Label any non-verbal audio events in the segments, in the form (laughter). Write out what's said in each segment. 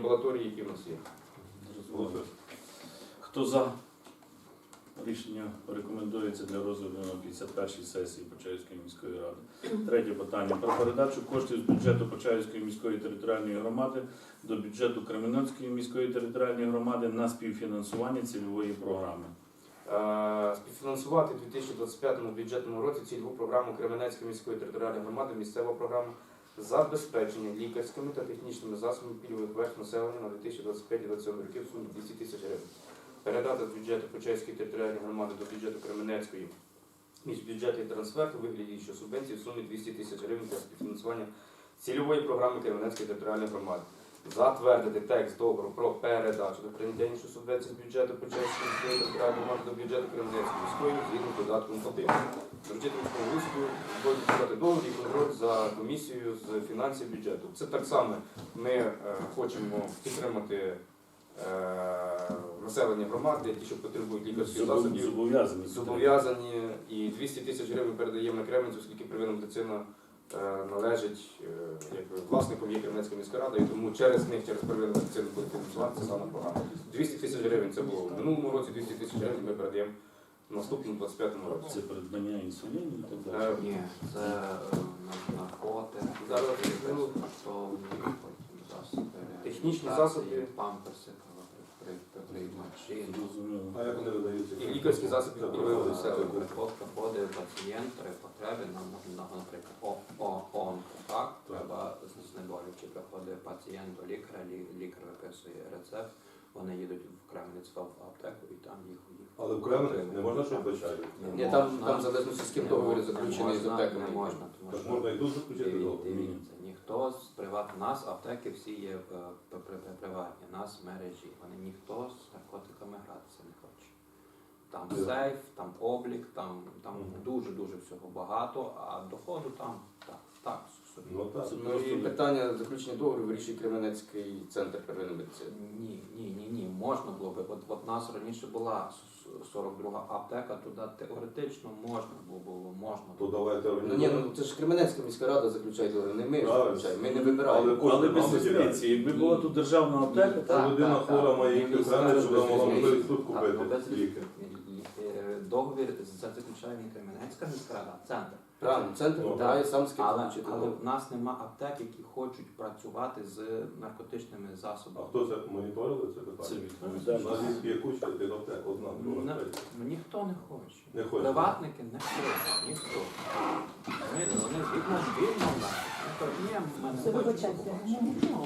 амбулаторії, які в нас є. Зрозуміло. Хто за? Рішення рекомендується для розгляду на 51-й сесії Почаївської міської ради. Третє питання про передачу коштів з бюджету Почаївської міської територіальної громади до бюджету Кременецької міської територіальної громади на співфінансування цільової програми. Співфінансувати у 2025 бюджетному році цільову програму Кременецької міської територіальної громади, місцеву програму забезпечення лікарськими та технічними засобами пільгових верств населення на 2025-2027 років в сумі 200 тисяч гривень. Передати з бюджету Почеської територіальної громади до бюджету Кременецької міжбюджетний трансфер у вигляді що субвенції в сумі 200 тисяч гривень для співфінансування цільової програми Кременецької територіальної громади. Затвердити текст договору про передачу до прийняття іншої субвенції з бюджету Почаївської міської територіальної громади до бюджету Кременецької міської згідно з додатком 1. Доручити міському високу подати договір і контроль за комісією з фінансів бюджету. Це так само ми е, хочемо підтримати е, населення громади, ті, що потребують лікарських засобів. Зобов'язані. І 200 тисяч гривень передаємо на Кременцю, оскільки первинна медицина е, належить е, як власником є Кременецька міська рада, і тому через них, через первинну медицину буде фінансуватися саме програма. 200 тисяч гривень це було в минулому році, 200 тисяч гривень ми передаємо в наступному 25-му році. Це придбання інсуліну і так далі. Е, Ні, це е, на- наркотики, Зараз потім засоби, Технічні засоби. памперси, при- при- приймачі. Зрозуміло. А як вони видаються? І лікарські засоби пільгового все. Приходить ходить пацієнт при потребі, нам, на, на, наприклад, о, так, треба знеболюючи. Приходить пацієнт до лікаря, лікар виписує рецепт, вони їдуть в Кременецьку в аптеку і там їх їх. Але в Кременець не можна, щоб почали. Ні, там, там в залежності з ким договір заключений з Не можна, тому Так що можна і тут заключити Диві- договір. Дивіться, ніхто з приват... Нас аптеки всі є е, при- при- приватні, нас мережі. Вони ніхто з наркотиками гратися не хоче. Там Е. сейф, там облік, там, там Мгм. дуже-дуже всього багато, а доходу там так, так собі. Ну так. Це Ну і питання заключення договору вирішує Кременецький центр первинної медицини. Ні, ні, ні, ні, можна було би. От, от нас раніше була с- 42 аптека, туди теоретично можна було, було можна То було. давайте Ну ні, ну це ж Кременецька міська рада заключає договір, не ми ж Правильно. заключаємо, ми не вибираємо. Але Але без різниці, якби була тут державна аптека, Так, людина так, хвора так. має Ні, їхати ні, в Кременець, щоб без вона могла можливість тут Так, купити без ліки. Договір за заключає не Кременецька міська рада, а центр. Правильно, центр Ну, вибирає сам Але, але в нас нема аптек, які хочуть працювати з наркотичними А засобами. хто це моніторили це це питання? У нас є куча тих аптек, одна, друга, Не- третя. Ну, Ніхто не хоче. Не хоче. Приватники не хочуть, ніхто. Вони, вони відмов- відмовляють. Вони кажуть, ні, ми не Це хочемо. вибачайте.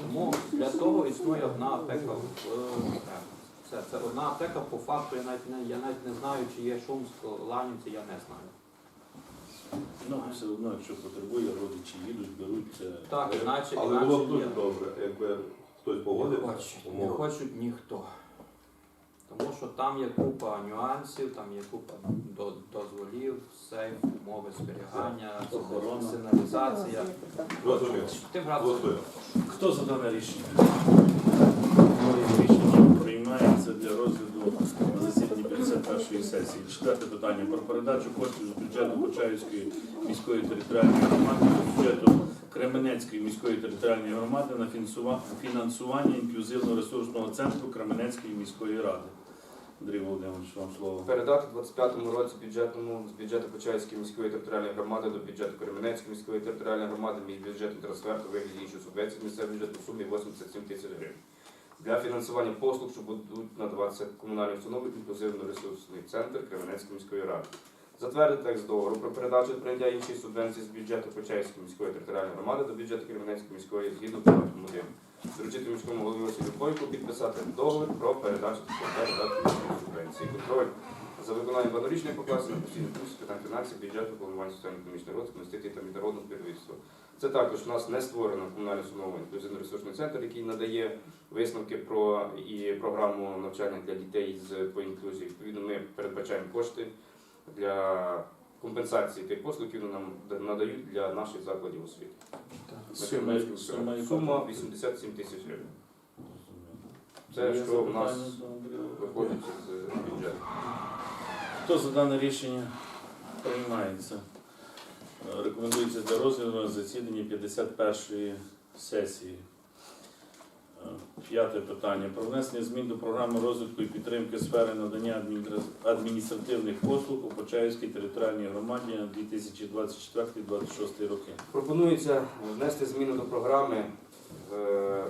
Тому для того існує одна аптека в Кременці. Це, це одна аптека по факту, я навіть не, я навіть не знаю, чи є Шумськ, Ланівці, я не знаю. Ну, все одно, якщо потребує, родичі їдуть, беруть це. Так, іначе, Але було б дуже добре, якби хтось Не погодив хочуть, не умови. хочуть ніхто. Тому що там є купа нюансів, там є купа до- дозволів, сейф, умови зберігання, Охорона. сигналізація. Разом Голосуємо. Хто за дане рішення? Рішення розгляду на засіданні 51-ї сесії. Четверте питання про передачу коштів з бюджету Почаївської міської територіальної громади до бюджету Кременецької міської територіальної громади на фінансування інклюзивно-ресурсного центру Кременецької міської ради. Андрій Володимирович, вам слово. Передати в 25-му році бюджетному з бюджету Почаївської міської територіальної громади до бюджету Кременецької міської територіальної громади міжбюджетний трансфер у вигляді іншої субвенції місцевого бюджету в сумі 87 тисяч гривень. Для фінансування послуг, що будуть надаватися комунальні установи інклюзивно-ресурсний центр Кременецької міської ради. Затвердити текст договору про передачу та прийняття іншої субвенції з бюджету Почаївської міської територіальної громади до бюджету Кременецької міської згідно пункту 1. Доручити міському голові Василю Бойку підписати договір про передачу та субвенції. Контроль за виконанням багаторічної постійну комісію з питань фінансів, бюджету, планування соціально-економічного розвитку, інвестицій та міжнародного співробітництва. Це також у нас не створено комунальне установа інклюзивно-ресурсний центр, який надає висновки про і програму навчання для дітей з по інклюзії. Відповідно, ми передбачаємо кошти для компенсації тих послуг, які нам надають для наших закладів освіти. Сума, сума, міській яка? раді. сума 87 тисяч гривень. Це що в нас виходить з бюджету. Хто за дане рішення приймається? Рекомендується для розгляду на засіданні 51-ї сесії. П'яте питання. Про внесення змін до програми розвитку і підтримки сфери надання адміністративних послуг у Почаївській територіальній громаді на 2024-2026 роки. Пропонується внести зміну до програми е,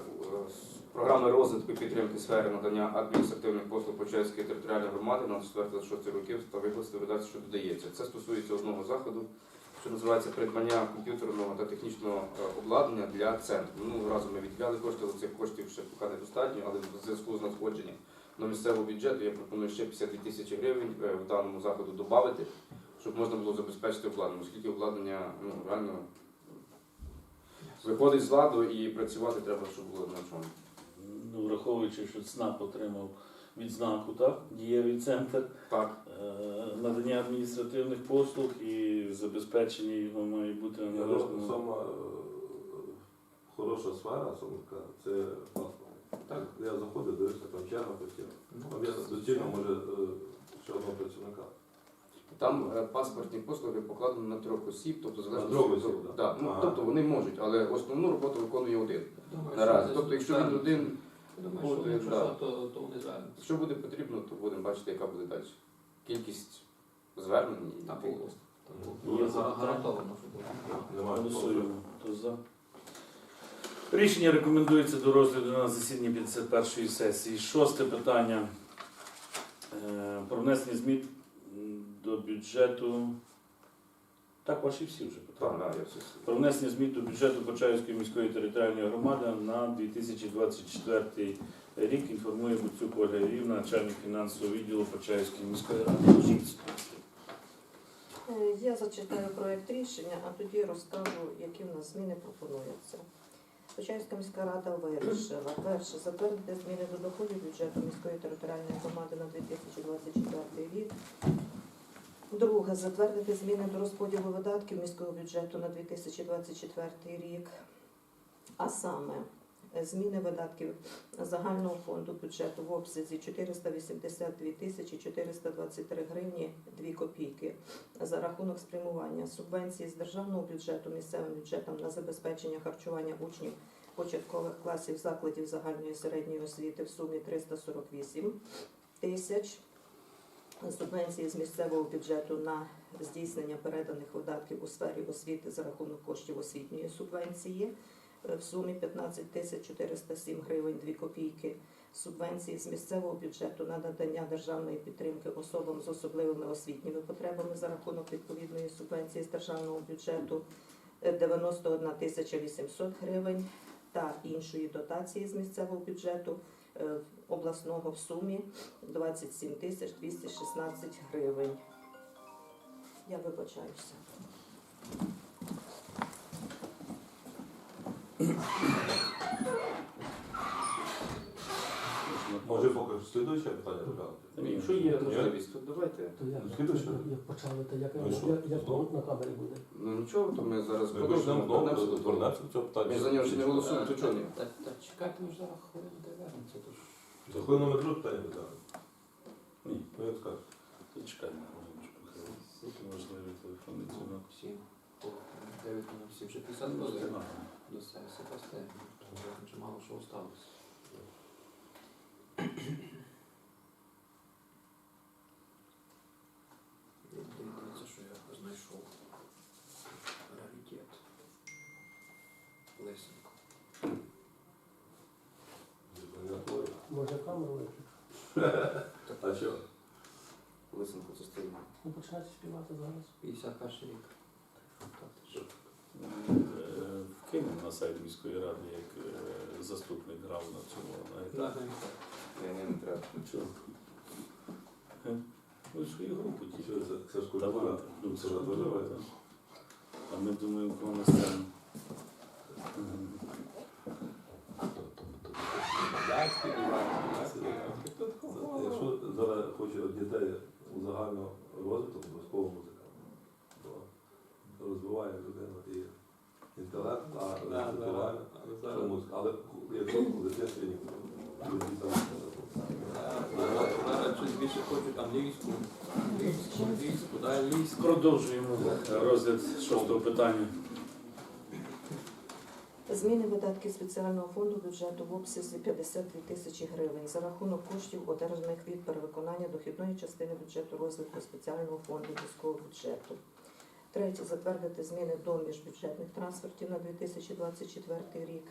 програми розвитку і підтримки сфери надання адміністративних послуг Почаївської територіальної громади на 4-6 років та викласти видатки, що додається. Це стосується одного заходу, що називається придбання комп'ютерного та технічного е, обладнання для центру. Ну, разом ми відділяли кошти, але цих коштів ще поки недостатньо, але в зв'язку з надходженням до місцевого бюджету я пропоную ще 52 тисячі гривень е, в даному заходу додати, щоб можна було забезпечити обладнання, оскільки обладнання ну, реально виходить з ладу і працювати треба, щоб було на чому. Ну, враховуючи, що ЦНАП отримав відзнаку, так, дієвий центр Так, е, надання адміністративних послуг і забезпечення його має бути Я. Сама е, хороша сфера, саме така, це паспорт. Так. Я заходив, дивився, там черга постійно. Ну, Там я доцільно може е, ще одного працівника. там е, паспортні послуги покладені на трьох осіб, тобто залежно трьох від осіб, того- так? да, ну, Ага. тобто вони можуть, але основну роботу виконує один наразі. Тобто, якщо він так. Один, Думаю, буде, що якщо да. що, то, то вони звернуться. якщо буде потрібно, то будемо бачити, яка буде далі. Кількість звернень і кількість. було. Є запитання? Гарантовано, що буде. Немає Голосуємо. Хто за? Рішення рекомендується до розгляду на засіданні 51-ї сесії. Шосте питання. Е, Про внесення змін до бюджету. Так, ваші всі вже Так, питання. да, я все. Про внесення змін до бюджету Почаївської міської територіальної громади на 2024 рік інформує Буцюк Ольга Юрівна, начальник фінансового відділу Почаївської міської ради. Е, Я зачитаю проект рішення, а тоді розкажу, які в нас зміни пропонуються. Почаївська міська рада вирішила перше затвердити зміни до доходів бюджету міської територіальної громади на 2024 рік. Друге, затвердити зміни до розподілу видатків міського бюджету на 2024 рік. А саме зміни видатків загального фонду бюджету в обсязі 482 тисячі 423 гривні 2 копійки за рахунок спрямування субвенції з державного бюджету місцевим бюджетам на забезпечення харчування учнів початкових класів закладів загальної середньої освіти в сумі 348 тисяч. Субвенції з місцевого бюджету на здійснення переданих видатків у сфері освіти за рахунок коштів освітньої субвенції е, в сумі 15 тисяч 407 гривень 2 копійки. Субвенції з місцевого бюджету на надання державної підтримки особам з особливими освітніми потребами за рахунок відповідної субвенції з державного бюджету е, 91 тисяча 800 гривень та іншої дотації з місцевого бюджету. е, обласного в сумі 27 тисяч 216 гривень. Я вибачаюся. Може, поки слідуюче питання розглянути? Якщо є можливість, то давайте. То як, Ну, слідуюче. як почали, то як, Ну, і що? як, як Знову? на камері буде? Ну нічого, то ми зараз Ми продовжимо. вернемося до того. повернемося до цього питання. Ми за нього ще не голосуємо, то чого ні? Та, та чекайте, ми ж зараз хвилин де вернемося. то ж. Це коли номер друге питання розглянути? Ні. Ну, як скажеш. Чекаємо, поки можливий телефонний дзвінок. Всім. О, Дев'ять на всі вже 50 хвилин до сесії пасте. Вже мало що осталось. Дивіться, що я знайшов. Раритет. Лисенко. Може камеру виключити? А що? Лисенко це стрільно. Ну починати співати зараз. 51 рік. Е, Вкинемо на сайт міської ради, як е, заступник грав на цьому. на етапі. Ні, не треба. Чого? Е? Свою групу Що це? Це ж культура. Ну, це ж Культура. А ми думаємо, кого на сцену. Мгм. Якщо зараз хоче дітей у загального розвитку, обов'язково музика. Розвиває людину і інтелект, а що музика. Але якщо в дитинстві ніколи дітям Зараз щось більше хочуть англійську, англійську, англійську, дай англійську. Продовжуємо розгляд шостого питання. Зміни видатків спеціального фонду бюджету в обсязі 52 тисячі гривень за рахунок коштів, одержаних від перевиконання дохідної частини бюджету розвитку спеціального фонду міського бюджету. Третє. Затвердити зміни до міжбюджетних трансфертів на 2024 рік.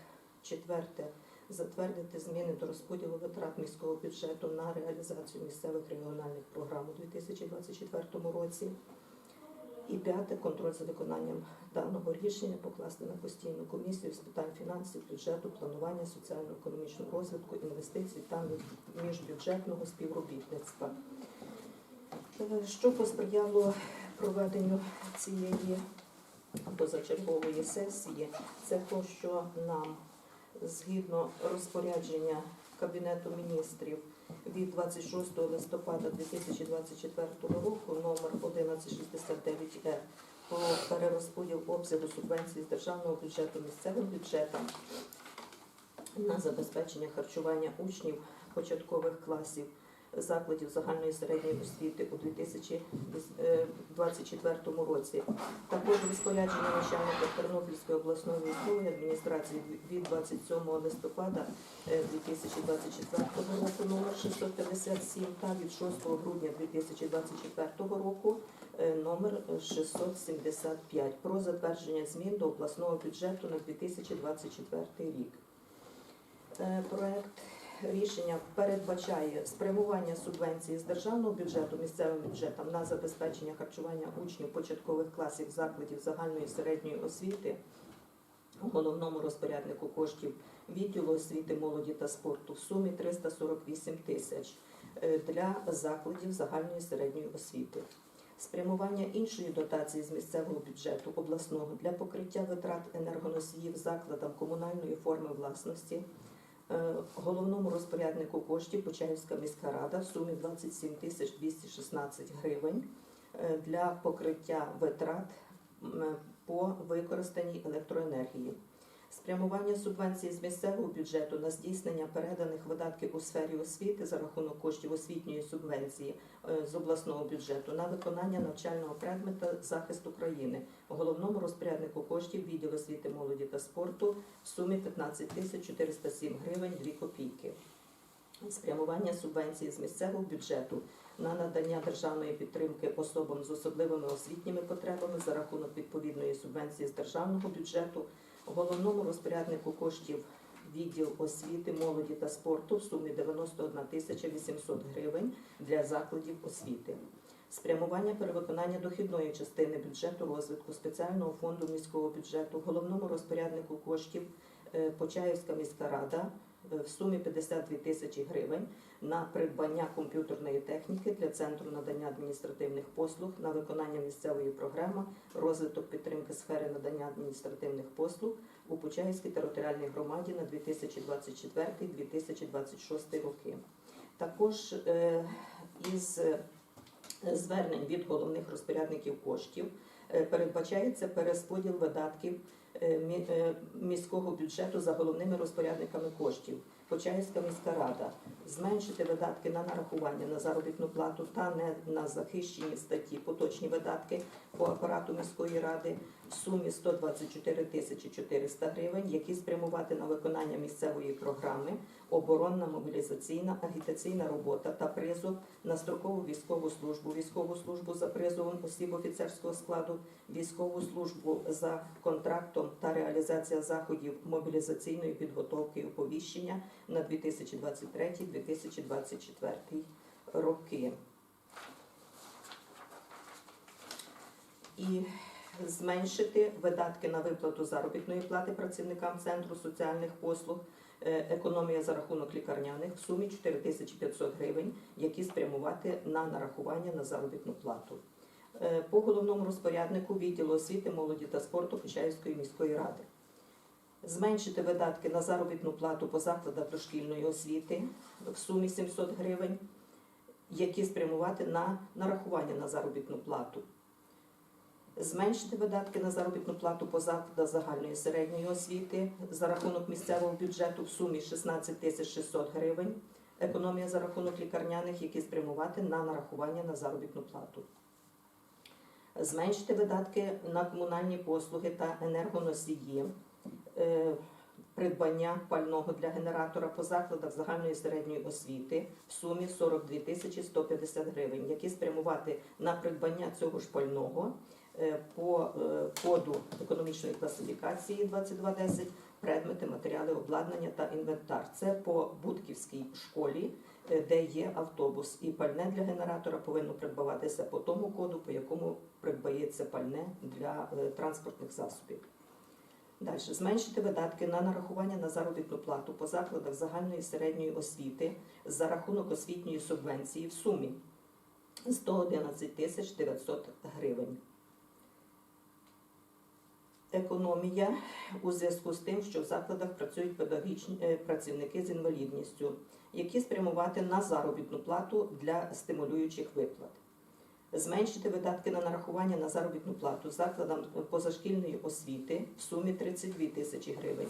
Четверте. Затвердити зміни до розподілу витрат міського бюджету на реалізацію місцевих регіональних програм у 2024 році. І п'яте контроль за виконанням даного рішення покласти на постійну комісію з питань фінансів, бюджету, планування соціально-економічного розвитку, інвестицій та міжбюджетного співробітництва. Е, Що посприяло проведенню цієї позачергової сесії, це те, що нам згідно розпорядження Кабінету міністрів від 26 листопада 2024 року номер 1169 про перерозподіл обсягу субвенції з державного бюджету місцевим бюджетам на забезпечення харчування учнів початкових класів закладів загальної середньої освіти у 2024 році. Також розпорядження начальника Тернопільської обласної військової адміністрації від 27 листопада е, 2024 року номер 657 та від 6 грудня 2024 року е, номер 675 про затвердження змін до обласного бюджету на 2024 рік. Е, Проект рішення передбачає спрямування субвенції з державного бюджету місцевим бюджетам на забезпечення харчування учнів початкових класів закладів загальної середньої освіти головному розпоряднику коштів відділу освіти, молоді та спорту в сумі 348 тисяч е, для закладів загальної середньої освіти. Спрямування іншої дотації з місцевого бюджету обласного для покриття витрат енергоносіїв закладам комунальної форми власності головному розпоряднику коштів Почаївська міська рада в сумі 27 тисяч 216 гривень е, для покриття витрат по використаній електроенергії. Спрямування субвенції з місцевого бюджету на здійснення переданих видатків у сфері освіти за рахунок коштів освітньої субвенції е, з обласного бюджету на виконання навчального предмета захист України головному розпоряднику коштів відділ освіти, молоді та спорту в сумі 15 тисяч 407 гривень 2 копійки. Спрямування субвенції з місцевого бюджету на надання державної підтримки особам з особливими освітніми потребами за рахунок відповідної субвенції з державного бюджету головному розпоряднику коштів відділ освіти, молоді та спорту в сумі 91 тисяча 800 гривень для закладів освіти. Спрямування перевиконання дохідної частини бюджету розвитку спеціального фонду міського бюджету головному розпоряднику коштів е, Почаївська міська рада в сумі 52 тисячі гривень на придбання комп'ютерної техніки для центру надання адміністративних послуг на виконання місцевої програми розвиток підтримки сфери надання адміністративних послуг у Почаївській територіальній громаді на 2024-2026 роки. Також е, із е, звернень від головних розпорядників коштів е, передбачається перерозподіл видатків е, е, міського бюджету за головними розпорядниками коштів. Почаївська міська рада. Зменшити видатки на нарахування на заробітну плату та не на захищені статті. Поточні видатки по апарату міської ради в сумі 124 тисячі 400 гривень, які спрямувати на виконання місцевої програми оборонна мобілізаційна агітаційна робота та призов на строкову військову службу, військову службу за призовом осіб офіцерського складу, військову службу за контрактом та реалізація заходів мобілізаційної підготовки і оповіщення на 2023-2024 роки. І зменшити видатки на виплату заробітної плати працівникам центру соціальних послуг, е, економія за рахунок лікарняних в сумі 4500 гривень, які спрямувати на нарахування на заробітну плату. Е, По головному розпоряднику відділу освіти, молоді та спорту Почаївської міської ради. Зменшити видатки на заробітну плату по закладах дошкільної освіти в сумі 700 гривень, які спрямувати на нарахування на заробітну плату зменшити видатки на заробітну плату по закладах загальної середньої освіти за рахунок місцевого бюджету в сумі 16 тисяч 600 гривень. Економія за рахунок лікарняних, які спрямувати на нарахування на заробітну плату. Зменшити видатки на комунальні послуги та енергоносії е, придбання пального для генератора по закладах загальної середньої освіти в сумі 42 тисячі 150 гривень, які спрямувати на придбання цього ж пального по е, коду економічної класифікації 2210 предмети, матеріали, обладнання та інвентар. Це по Будківській школі, е, де є автобус. І пальне для генератора повинно придбаватися по тому коду, по якому придбається пальне для е, транспортних засобів. Далі зменшити видатки на нарахування на заробітну плату по закладах загальної середньої освіти за рахунок освітньої субвенції в сумі 111 тисяч 900 гривень. Економія у зв'язку з тим, що в закладах працюють педагогічні е, працівники з інвалідністю, які спрямувати на заробітну плату для стимулюючих виплат. Зменшити видатки на нарахування на заробітну плату закладам позашкільної освіти в сумі 32 тисячі гривень.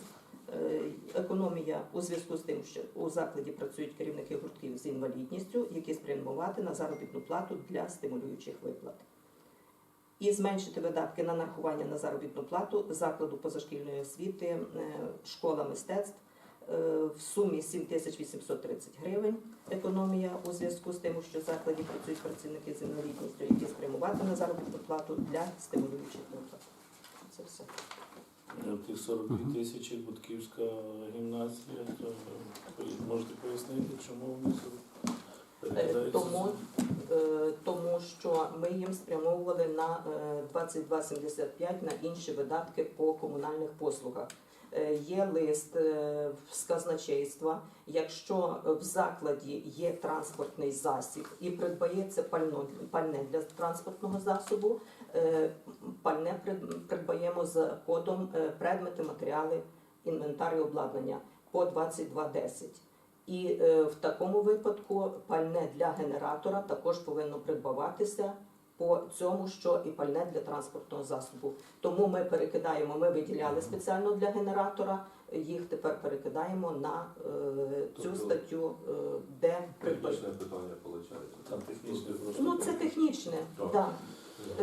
Е, Економія у зв'язку з тим, що у закладі працюють керівники гуртків з інвалідністю, які спрямувати на заробітну плату для стимулюючих виплат. І зменшити видатки на нарахування на заробітну плату закладу позашкільної освіти, е, школа мистецтв е, в сумі 7830 гривень. Економія у зв'язку з тим, що в закладі працюють працівники з інвалідністю, які спрямувати на заробітну плату для стимулюючих виплат. Це все. Е, Ті 42 тисячі Будківська гімназія, то можете пояснити, чому вони. Тому, тому що ми їм спрямовували на е, 2275 на інші видатки по комунальних послугах. Е, Є лист е, з казначейства. Якщо в закладі є транспортний засіб і придбається пальне для транспортного засобу, е, пальне придбаємо за кодом е, предмети, матеріали, інвентар обладнання по 2210. І е, в такому випадку пальне для генератора також повинно придбаватися по цьому, що і пальне для транспортного засобу. Тому ми перекидаємо, ми виділяли спеціально для генератора, їх тепер перекидаємо на е, цю Тобто- статтю, е, де. Технічне питання виходить. Там технічне просто. Ну це технічне, Так. так.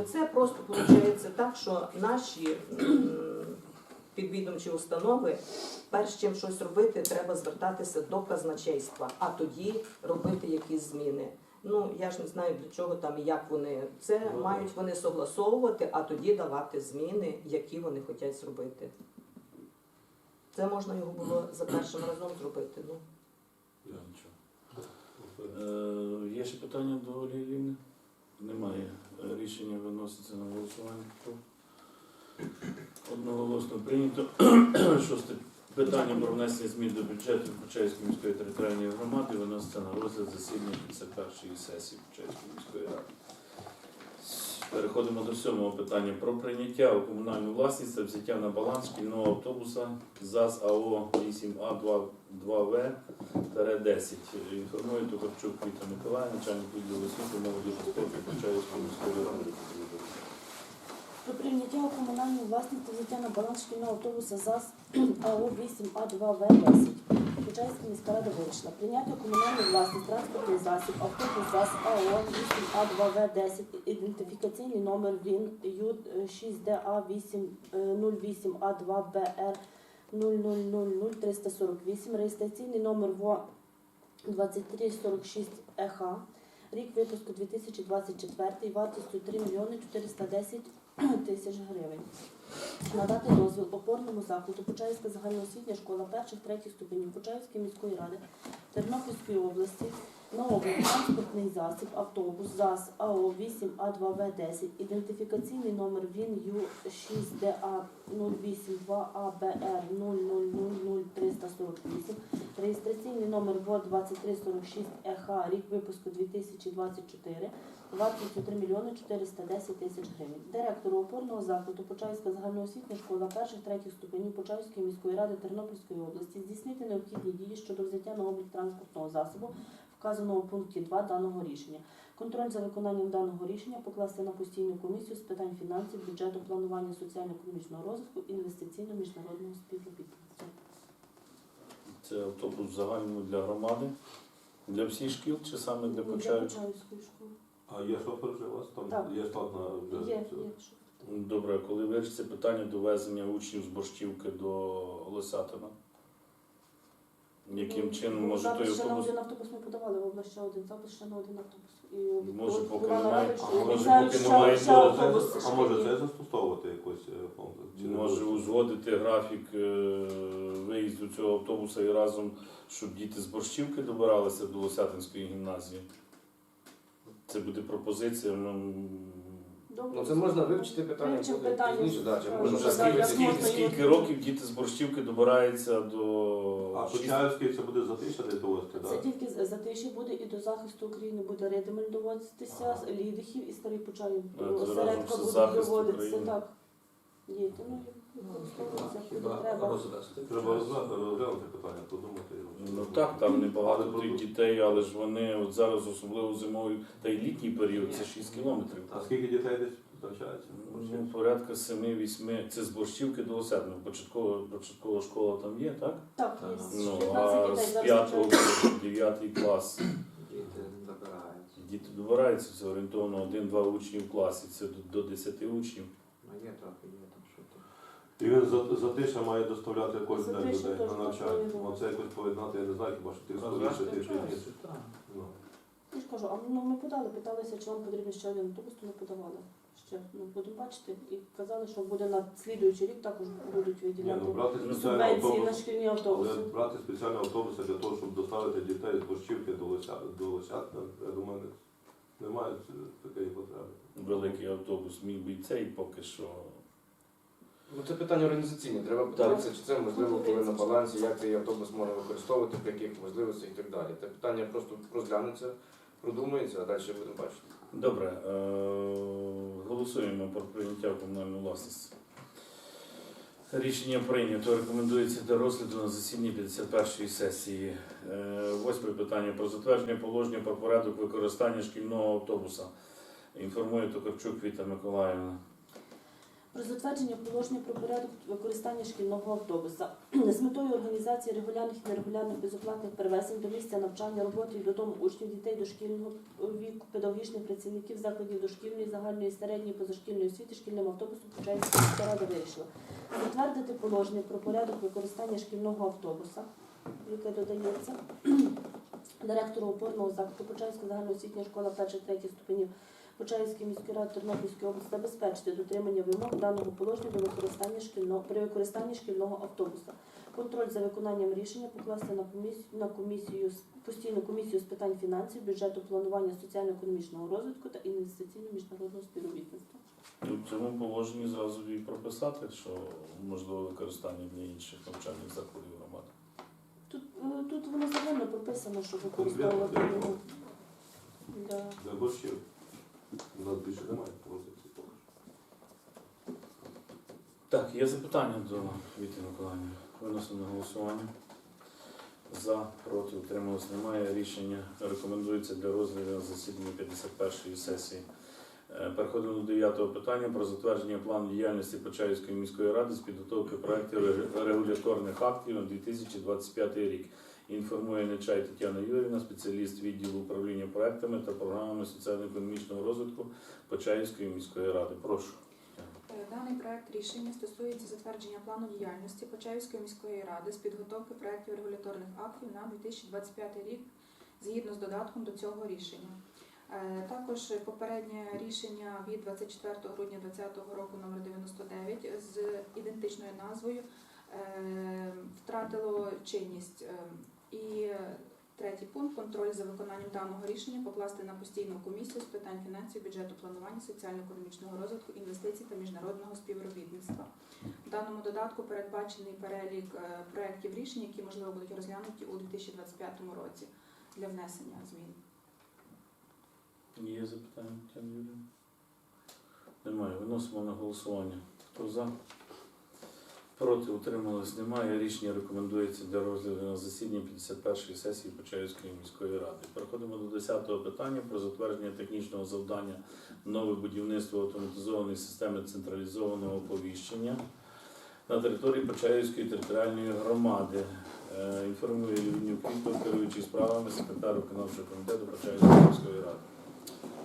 Це просто виходить так, що наші підвідомчі установи, перш чим щось робити, треба звертатися до казначейства, а тоді робити якісь зміни. Ну я ж не знаю для чого там і як вони це Ну, мають вони согласовувати, а тоді давати зміни, які вони хочуть зробити. Це можна його було за першим разом зробити. Ну Я Е, Є ще питання до Олії Лівни? Немає. Рішення виноситься на голосування. Одноголосно прийнято. (clears throat) Шосте питання про внесення змін до бюджету Почаївської міської територіальної громади виноситься на розгляд засідання 51-ї сесії Почаївської міської ради. Переходимо до сьомого питання про прийняття у комунальну власність та взяття на баланс шкільного автобуса ЗАЗ АО 8А2В 10. Інформує Токарчук Віта Миколаївна, начальник відділу освіти, молоді спорту Почаївської міської ради. Про прийняття у комунальну власність взяття на баланс шкільного автобуса ЗАЗ АО 8А2В10. Почаївська міська рада вирішила прийняти у комунальну власність транспортний засіб автобус ЗАЗ АО 8А2В10, ідентифікаційний номер ВІН Ю6ДА08А2БР 0000348, реєстраційний номер ВО 2346 ЕХ, рік випуску 2024, вартістю 3 мільйони 410 (clears throat) тисяч гривень. Надати дозвіл опорному закладу Почаївська загальноосвітня школа перших третіх ступенів Почаївської міської ради Тернопільської області облік транспортний засіб, автобус ЗАЗ АО 8А2В10, ідентифікаційний номер ВІН Ю6ДА 082АБР 0000348, реєстраційний номер ВО 2346 ЕХ, рік випуску 2024, вартістю 3 мільйони 410 тисяч гривень. Директору опорного закладу Почаївська загальноосвітня школа перших третіх ступенів Почаївської міської ради Тернопільської області здійснити необхідні дії щодо взяття на облік транспортного засобу, вказаного у пункті 2 даного рішення. Контроль за виконанням даного рішення покласти на постійну комісію з питань фінансів, бюджету, планування соціально-економічного розвитку, інвестиційно-міжнародного співробітництва. Це автобус загальний для громади, для всіх шкіл чи саме для Для Почаїв? Почаївської школи. А є шофер вже у вас? Там Так. є штатна вже. Є, є. Добре, коли вирішиться питання довезення учнів з Борщівки до Лосятина? Яким чином Ну, може запис той ще на автобус один автобус ми подавали, в область ще один запис ще на один автобус. І Може, от поки немає, може, поки ще- немає, ще може, автобуси А може це застосовувати якось е, фонд? Чи не може буде? узгодити графік е, виїзду цього автобуса і разом, щоб діти з Борщівки добиралися до Лосятинської гімназії? Це буде пропозиція. Ну. Ну це можна вивчити питання, Вивчимо буде питання, пізніше, да, чи можна вже так, скільки, як скільки, можна скільки його- років діти з Борщівки добираються до А Почаївський це буде затиша де довести, Це так? тільки за те, що буде і до захисту України буде Редемель доводитися, Ага. Лідихів і старий почаїв. Це разом Осередка з буде захисту доводитися, України. так. Діти, ну, Хіба розвести? Треба розглянути розглянути питання, подумати. Ну так, там небагато Але тих дітей, але ж вони от зараз, особливо зимою, та й літній період, це 6 кілометрів. А скільки дітей десь навчається? Ну, порядка 7-8. Це з Борщівки до Осетного. Початкова, початкова школа там є, так? Так, Ага. Ну, 15 а дітей з зараз 5 навчають. по 9 клас Діти добираються. діти добираються, це орієнтовно 1-2 учні в класі, це до, до 10 учнів. Ну є трохи, є. І він за, затиша має доставляти кожен день Затиша людей теж на навчання. повинен. Оце якось поєднати, я не знаю, хіба що ти скоріше, ти пізніше. Ну. Я ж кажу, а ну, ми подали, питалися, чи вам потрібен ще один автобус, то ми подавали. Ще, ну, будемо бачити. І казали, що буде на слідуючий рік також будуть Ні, виділяти ну брати спеціальний субвенції на автобус, шкільні але автобуси. брати спеціальні автобуси для того, щоб доставити дітей з Борщівки до Лося- до Лосятина, я думаю, не- немає такої потреби. Великий автобус міг би і цей поки що. Ну це питання організаційне. Треба подивитися, чи це можливо коли на балансі, як цей автобус можна використовувати, при яких можливостях і так далі. Це питання просто розглянеться, продумається, а далі будемо бачити. Добре, е- голосуємо про прийняття в комунальну власність. Рішення прийнято. Рекомендується до розгляду на засіданні 51-ї сесії. Е, Восьме питання про затвердження положення про порядок використання шкільного автобуса. Інформує Токарчук Віта Миколаївна. Про затвердження положення про порядок використання шкільного автобуса. (clears throat) З метою організації регулярних і нерегулярних безоплатних перевезень до місця навчання, роботи і додому учнів, дітей дошкільного віку, педагогічних працівників закладів дошкільної, загальної, середньої, позашкільної освіти шкільним автобусом Почаївська рада вирішила затвердити положення про порядок використання шкільного автобуса, яке додається (clears throat) директору опорного закладу Почаївська загальноосвітня школа 1-3 ступенів Почаївської міської ради Тернопільської області забезпечити дотримання вимог даного положення до використання шкільного при використанні шкільного автобуса. Контроль за виконанням рішення покласти на комісію на комісію постійну комісію з питань фінансів, бюджету, планування соціально-економічного розвитку та інвестиційно-міжнародного співробітництва. Тут в цьому положенні зразу і прописати, що можливо використання для інших навчальних закладів громади. Тут, е, тут воно загально прописано, що використовувати. Для Борщів у немає позиції. Так, є запитання до Віти Миколаївни. Виносимо на голосування. За, проти, утрималось немає. Рішення рекомендується для розгляду на засіданні 51-ї сесії. Е, Переходимо до 9 питання про затвердження плану діяльності Почаївської міської ради з підготовки проєктів регуляторних актів на 2025 рік. Інформує Нечай Тетяна Юрівна, спеціаліст відділу управління проектами та програмами соціально-економічного розвитку Почаївської міської ради. Прошу. Е, Даний проект рішення стосується затвердження плану діяльності Почаївської міської ради з підготовки проєктів регуляторних актів на 2025 рік згідно з додатком до цього рішення. Е, Також попереднє рішення від 24 грудня 2020 року номер 99 з ідентичною назвою е, втратило чинність. І Третій пункт контроль за виконанням даного рішення покласти на постійну комісію з питань фінансів, бюджету, планування, соціально-економічного розвитку, інвестицій та міжнародного співробітництва. В даному додатку передбачений перелік е, проєктів рішень, які можливо будуть розглянуті у 2025 році для внесення змін. Є запитання, Тетяна? Немає. Виносимо на голосування. Хто за? Проти утрималось немає. Рішення рекомендується для розгляду на засіданні 51-ї сесії Почаївської міської ради. Переходимо до 10-го питання про затвердження технічного завдання нове будівництво автоматизованої системи централізованого оповіщення на території Почаївської територіальної громади. Е, Інформує Лівнюк Віктор, керуючий справами секретар виконавчого комітету Почаївської міської ради.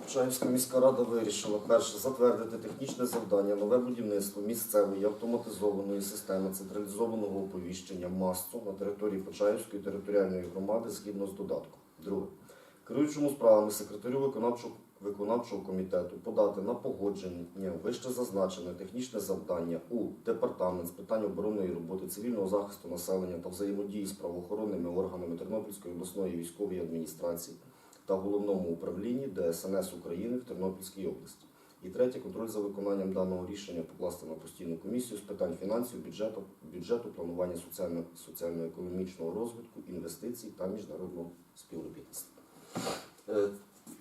Почаївська міська рада вирішила перше затвердити технічне завдання нове будівництво місцевої автоматизованої системи централізованого оповіщення МАСЦО на території Почаївської територіальної громади згідно з додатком. Друге. Керуючому справами секретарю виконавчого, виконавчого комітету подати на погодження вище зазначене технічне завдання у департамент з питань оборонної роботи, цивільного захисту населення та взаємодії з правоохоронними органами Тернопільської обласної військової адміністрації та головному управлінні ДСНС України в Тернопільській області. І третє контроль за виконанням даного рішення покласти на постійну комісію з питань фінансів, бюджету, бюджету планування соціально- соціально-економічного розвитку, інвестицій та міжнародного співробітництва. Е,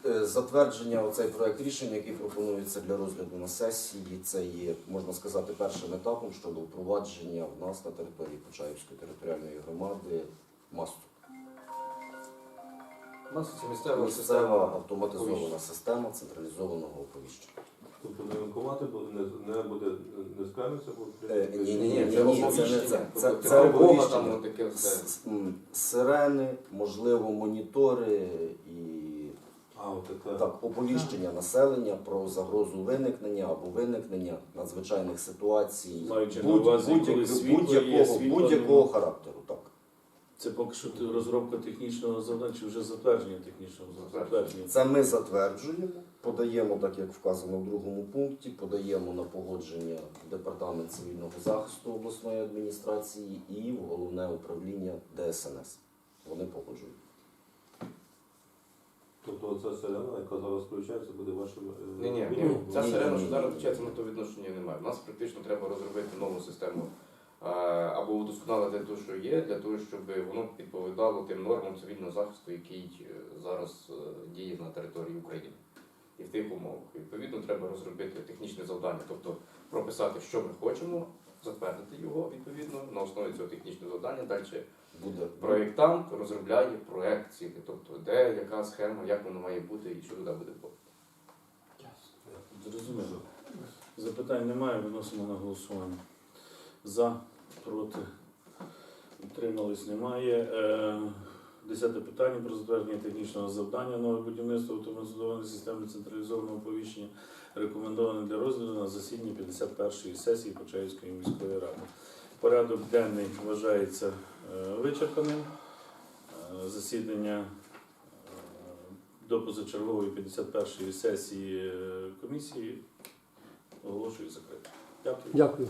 е, Затвердження оцей проект рішення, який пропонується для розгляду на сесії, це є, можна сказати, першим етапом щодо впровадження в нас на території Почаївської територіальної громади МАСТу. У нас це місцева система. автоматизована система централізованого оповіщення. Тобто не воєнкомати, бо не, не буде не скам'яться, бо Е, ні, ні, ні, Ні, ні, це ні, це не оповіщення. це. Тобто Це, це це оповіщення. там таке все. С- м, Сирени, можливо, монітори і А, от таке. так, оповіщення населення про загрозу виникнення або виникнення надзвичайних ситуацій Маючи на будь- увазі, будь- коли світло є, будь-якого світла будь-якого нема. характеру. Так. Це поки що розробка технічного завдання чи вже затвердження технічного затвердження. Це ми затверджуємо, подаємо, так як вказано в другому пункті, подаємо на погодження департамент цивільного захисту обласної адміністрації і в головне управління ДСНС. Вони погоджують. Тобто ця сирена, яка зараз включається, буде вашим... е, Ні, ні, ні. Ця Ні, сирена, що зараз включається, на то відношення немає. У нас практично треба розробити нову систему або удосконалити те, що є, для того, щоб воно відповідало тим нормам цивільного захисту, який е, зараз е, діє на території України. І в тих умовах. Відповідно, треба розробити технічне завдання, тобто прописати, що ми хочемо, затвердити його відповідно на основі цього технічного завдання. Далі Буде проєктант розробляє проект цілі, тобто де, яка схема, як воно має бути і що туди буде входити. Зрозуміло. Запитань немає, виносимо на голосування. За, проти, утримались немає. Е, Десяте питання про затвердження технічного завдання нове будівництво автоматизованої системи централізованого оповіщення рекомендоване для розгляду на засіданні 51-ї сесії Почаївської міської ради. Порядок денний вважається е, вичерпаним. Е, Засідання до позачергової 51-ї сесії комісії оголошую закритим. Дякую. Дякую.